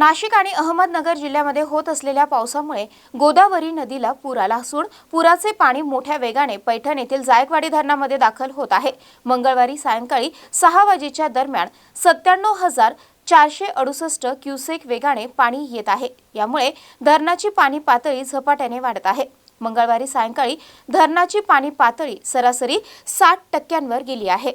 नाशिक आणि अहमदनगर जिल्ह्यामध्ये होत असलेल्या पावसामुळे गोदावरी नदीला पूर आला असून पुराचे पाणी मोठ्या वेगाने पैठण येथील जायकवाडी धरणामध्ये दाखल होत आहे. मंगळवारी सायंकाळी सहा वाजेच्या दरम्यान सत्त्याण्णव हजार चारशे अडुसष्ट क्युसेक वेगाने पाणी येत आहे. यामुळे धरणाची पाणी पातळी झपाट्याने वाढत आहे. मंगळवारी सायंकाळी धरणाची पाणी पातळी सरासरी साठ टक्क्यांवर गेली आहे.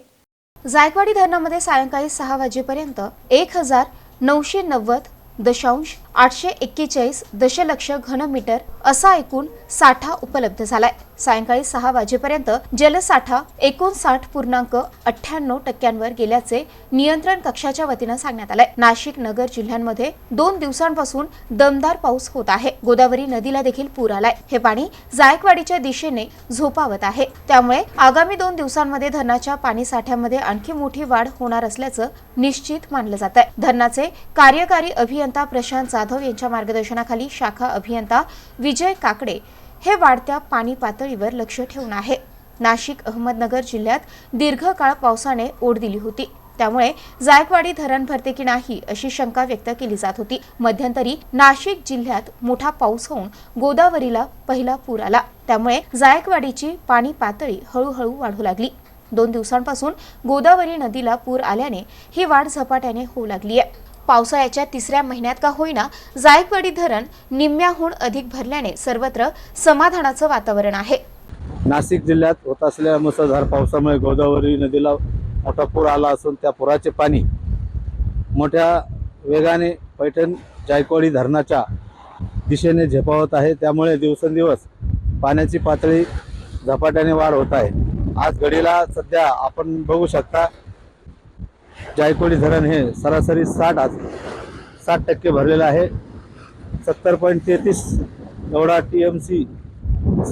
जायकवाडी धरणामध्ये सायंकाळी सहा वाजेपर्यंत एक हजार नऊशे नव्वद दशांश आठशे एक्केचाळीस दशलक्ष घनमीटर असा एकूण साठा उपलब्ध झालाय. सायंकाळी सहा वाजेपर्यंत जलसाठा एकोणसाठ पूर्णांक अठ्ठ्याण्णव टक्क्यांवर गेल्याचे नियंत्रण कक्षाच्या वतीनं सांगण्यात आलंय. नाशिक नगर जिल्ह्यांमध्ये दोन दिवसांपासून दमदार पाऊस होत आहे. गोदावरी नदीला देखील पूर आलाय. हे पाणी जायकवाडीच्या दिशेने झोपावत आहे. त्यामुळे आगामी दोन दिवसांमध्ये धरणाच्या पाणी साठ्यामध्ये आणखी मोठी वाढ होणार असल्याचं निश्चित मानलं जात आहे धरणाचे कार्यकारी अभियंता प्रशांत जाधव यांच्या मार्गदर्शनाखाली शाखा अभियंता विजय काकडे हे वाढत्या पाणी पातळीवर लक्ष ठेवून आहे. नाशिक अहमदनगर जिल्ह्यात दीर्घकाळ पावसाने ओढ दिली होती. त्यामुळे जायकवाडी धरण भरते की नाही अशी शंका व्यक्त केली जात होती. मध्यंतरी नाशिक जिल्ह्यात मोठा पाऊस होऊन गोदावरीला पहिला पूर आला. त्यामुळे जायकवाडीची पाणी पातळी हळूहळू वाढू लागली. दोन दिवसांपासून गोदावरी नदीला पूर आल्याने ही वाढ झपाट्याने होऊ लागली आहे. पावसाळ्याच्या तिसऱ्या महिन्यात का होईना जायकवाडी धरण निम्म्याहून अधिक भरल्याने सर्वत्र समाधानाचं वातावरण आहे. नाशिक जिल्ह्यात होत असलेल्या मुसळधार पावसामुळे गोदावरी नदीला मोठा पूर आला असून त्या पुराचे पाणी मोठ्या वेगाने पैठण जायकवाडी धरणाच्या दिशेने झेपावत आहे. त्यामुळे दिवसेंदिवस पाण्याची पातळी झपाट्याने वाढ होत आहे. आज घडीला सध्या आपण बघू शकता जायकवाडी धरण हे सरासरी साठ आज साठ टक्के भरलेलं आहे. सत्तर पॉईंट तेहतीस एवढा टी एम सी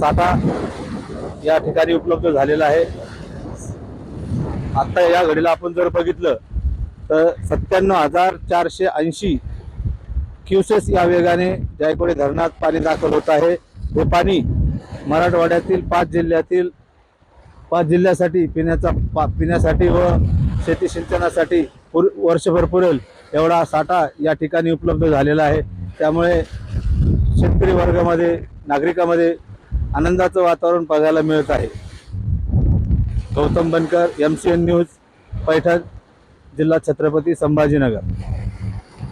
साठा या ठिकाणी उपलब्ध झालेला आहे. आत्ता या घडीला आपण जर बघितलं तर सत्त्याण्णव हजार चारशे ऐंशी क्युसेस या वेगाने जायकवाडी धरणात पाणी दाखल होत आहे. हे पाणी मराठवाड्यातील पाच जिल्ह्यातील पाच जिल्ह्यासाठी पिण्याचा पा पिण्यासाठी व शेती सिंचनासाठी पुर वर्षभर पुरेल एवढा साठा या ठिकाणी उपलब्ध झालेला आहे. त्यामुळे शेतकरी वर्गामध्ये नागरिकामध्ये आनंदाचं वातावरण बघायला मिळत आहे. Gautam Bankar M C N news Paithan जिल्हा छत्रपती संभाजीनगर.